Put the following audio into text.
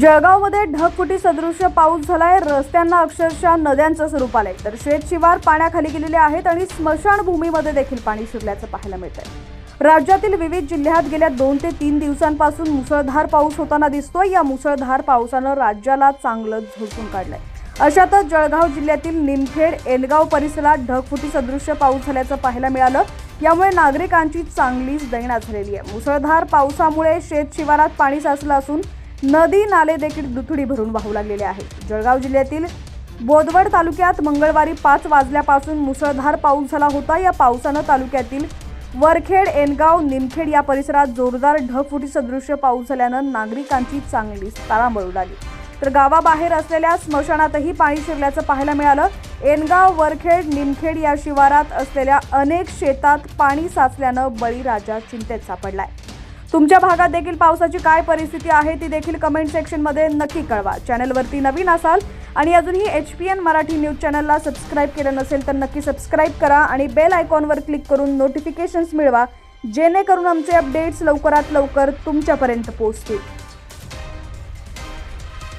जळगावमध्ये ढगफुटी सदृश्य पाऊस झालाय. रस्त्यांना अक्षरशः नद्यांचं स्वरूप आलंय. तर शेतशिवार पाण्याखाली गेलेले आहेत आणि स्मशानभूमीमध्ये देखील पाणी शिरल्याचं पाहायला मिळतंय. आहे राज्यातील विविध जिल्ह्यात गेल्या दोन ते तीन दिवसांपासून मुसळधार पाऊस होताना दिसतोय. या मुसळधार पावसानं राज्याला चांगलं झोपून काढलंय. अशातच जळगाव जिल्ह्यातील निमखेड एलगाव परिसरात ढगफुटी सदृश्य पाऊस झाल्याचं पाहायला मिळालं. यामुळे नागरिकांची चांगलीच दैना झालेली आहे. मुसळधार पावसामुळे शेतशिवारात पाणी साचलं असून नदी नाले देखील दुथडी भरून वाहू लागलेले आहेत. जळगाव जिल्ह्यातील बोदवड तालुक्यात मंगळवारी पाच वाजल्यापासून मुसळधार पाऊस झाला होता. या पावसानं तालुक्यातील वरखेड एनगाव निमखेड या परिसरात जोरदार ढगफुटी सदृश्य पाऊस झाल्यानं नागरिकांची चांगलीच तारांबळ उडाली. तर गावाबाहेर असलेल्या स्मशानातही पाणी शिरल्याचं पाहायला मिळालं. एनगाव वरखेड निमखेड या शिवारात असलेल्या अनेक शेतात पाणी साचल्यानं बळीराजा चिंतेत सापडलाय. तुमच्या भागात देखील पावसाची काय परिस्थिती आहे ती देखील कमेंट सेक्शनमध्ये नक्की कळवा. चॅनलवरती नवीन असाल आणि अजूनही H P N Marathi news चॅनलला सबस्क्राईब केलं नसेल तर नक्की सबस्क्राईब करा आणि बेल आयकॉनवर क्लिक करून नोटिफिकेशन्स मिळवा जेणेकरून आमचे अपडेट्स लवकरात लवकर तुमच्यापर्यंत पोहोचतील.